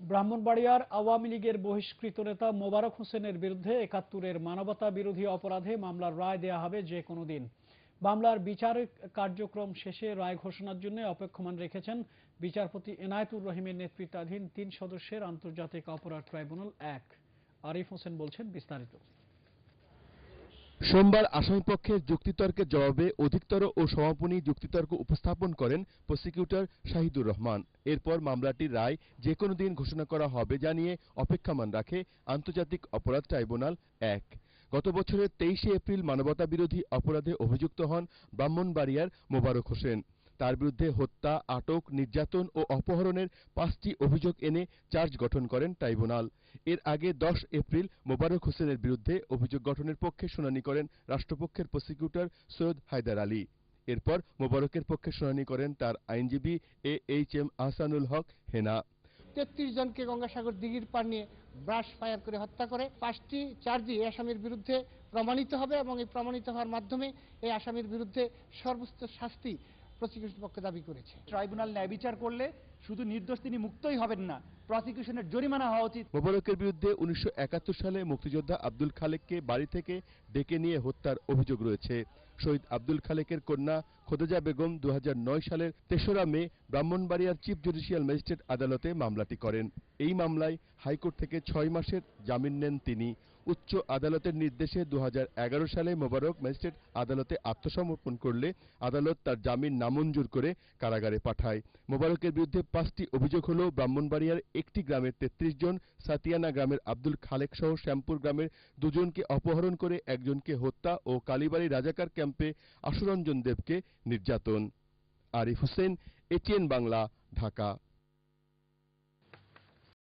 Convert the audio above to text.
ব্রাহ্মণবাড়িয়ার আওয়ামী লীগের বহিষ্কৃত নেতা মোবারক হোসেনের বিরুদ্ধে একাত্তরের মানবতা বিরোধী অপরাধে মামলার রায় দেয়া হবে যে কোনো দিন। মামলার বিচার কার্যক্রম শেষে রায় ঘোষণার জন্য অপেক্ষমান রেখেছেন বিচারপতি এনায়েতুর রহিমের নেতৃত্বাধীন তিন সদস্যের আন্তর্জাতিক অপরাধ ট্রাইব্যুনাল এক। আরিফ হোসেন বলছেন বিস্তারিত। সোমবার আসামিপক্ষের যুক্তিতর্কের জবাবে অধিকতর ও সমাপনী যুক্তিতর্ক উপস্থাপন করেন প্রসিকিউটর শাহিদুর রহমান। এরপর মামলাটির রায় যে কোনো দিন ঘোষণা করা হবে জানিয়ে অপেক্ষামান রাখে আন্তর্জাতিক অপরাধ ট্রাইব্যুনাল এক। গত বছরের তেইশে এপ্রিল মানবতা বিরোধী অপরাধে অভিযুক্ত হন ব্রাহ্মণবাড়িয়ার মোবারক হোসেন। তার বিরুদ্ধে হত্যা, আটক, নির্যাতন ও অপহরণের পাঁচটি অভিযোগ এনে চার্জ গঠন করেন ট্রাইব্যুনাল। এর আগে দশ এপ্রিল মোবারক হোসেনের বিরুদ্ধে অভিযোগ গঠনের পক্ষে শুনানি করেন রাষ্ট্রপক্ষের প্রসিকিউটর সৈয়দ হায়দার আলী। এরপর মোবারকের পক্ষে শুনানি করেন তার আইনজীবী A H M Ahsanul Haque Hena. তেত্রিশ জনকে গঙ্গাসাগর দিঘির পার নিয়ে ব্রাশ ফায়ার করে হত্যা করে। পাঁচটি চার্জই আসামির বিরুদ্ধে প্রমাণিত হবে এবং এই প্রমাণিত হওয়ার মাধ্যমে এই আসামির বিরুদ্ধে সর্বোচ্চ শাস্তি প্রসিকিউশন পক্ষে দাবি করেছে। ট্রাইব্যুনাল ন্যায় বিচার করলে শুধু নির্দোষ তিনি মুক্তই হবেন না প্রসিকিউশনের জরিমানা হওয়া উচিত। মোবারকের বিরুদ্ধে উনিশশো একাত্তর সালে মুক্তিযোদ্ধা আব্দুল খালেককে বাড়ি থেকে ডেকে নিয়ে হত্যার অভিযোগ রয়েছে। শহীদ আব্দুল খালেকের কন্যা খোদেজা বেগম দু হাজার নয় সালের তেসরা মে ব্রাহ্মণবাড়িয়ার চিফ জুডিশিয়াল ম্যাজিস্ট্রেট আদালতে মামলাটি করেন। এই মামলায় হাইকোর্ট থেকে ছয় মাসের জামিন নেন তিনি। উচ্চ আদালতের নির্দেশে দু হাজার এগারো সালে মোবারক ম্যাজিস্ট্রেট আদালতে আত্মসমর্পণ করলে আদালত তার জামিন নামঞ্জুর করে কারাগারে পাঠায়। মোবারকের বিরুদ্ধে পাঁচটি অভিযোগ হল ব্রাহ্মণবাড়িয়ার একটি গ্রামের তেত্রিশ জন, সাতিয়ানা গ্রামের আব্দুল খালেক সহ শ্যামপুর গ্রামের দুজনকে অপহরণ করে একজনকে হত্যা ও কালীবাড়ি রাজাকার ক্যাম্পে আশুরঞ্জন দেবকে নির্যাতন। আরিফ হোসেন এটিএন বাংলা ঢাকা।